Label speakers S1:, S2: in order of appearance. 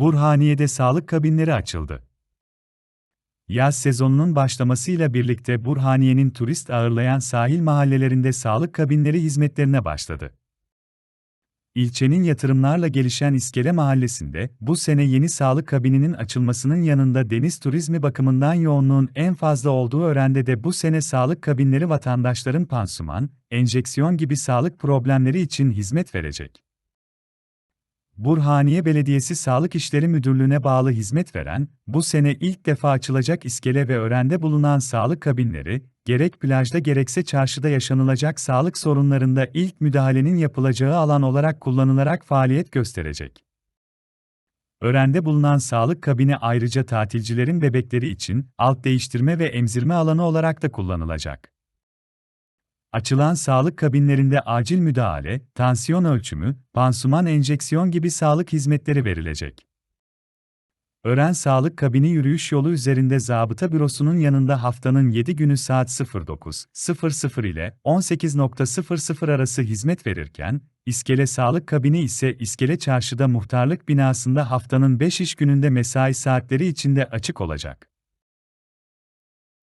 S1: Burhaniye'de sağlık kabinleri açıldı. Yaz sezonunun başlamasıyla birlikte Burhaniye'nin turist ağırlayan sahil mahallelerinde sağlık kabinleri hizmetlerine başladı. İlçenin yatırımlarla gelişen İskele Mahallesi'nde bu sene yeni sağlık kabininin açılmasının yanında deniz turizmi bakımından yoğunluğun en fazla olduğu öğrende de bu sene sağlık kabinleri vatandaşların pansuman, enjeksiyon gibi sağlık problemleri için hizmet verecek. Burhaniye Belediyesi Sağlık İşleri Müdürlüğü'ne bağlı hizmet veren, bu sene ilk defa açılacak iskele ve öğrende bulunan sağlık kabinleri, gerek plajda gerekse çarşıda yaşanılacak sağlık sorunlarında ilk müdahalenin yapılacağı alan olarak kullanılarak faaliyet gösterecek. Öğrende bulunan sağlık kabini ayrıca tatilcilerin bebekleri için alt değiştirme ve emzirme alanı olarak da kullanılacak. Açılan sağlık kabinlerinde acil müdahale, tansiyon ölçümü, pansuman enjeksiyon gibi sağlık hizmetleri verilecek. Öğren Sağlık Kabini yürüyüş yolu üzerinde zabıta bürosunun yanında haftanın 7 günü saat 09.00 ile 18.00 arası hizmet verirken, İskele Sağlık Kabini ise İskele Çarşı'da muhtarlık binasında haftanın 5 iş gününde mesai saatleri içinde açık olacak.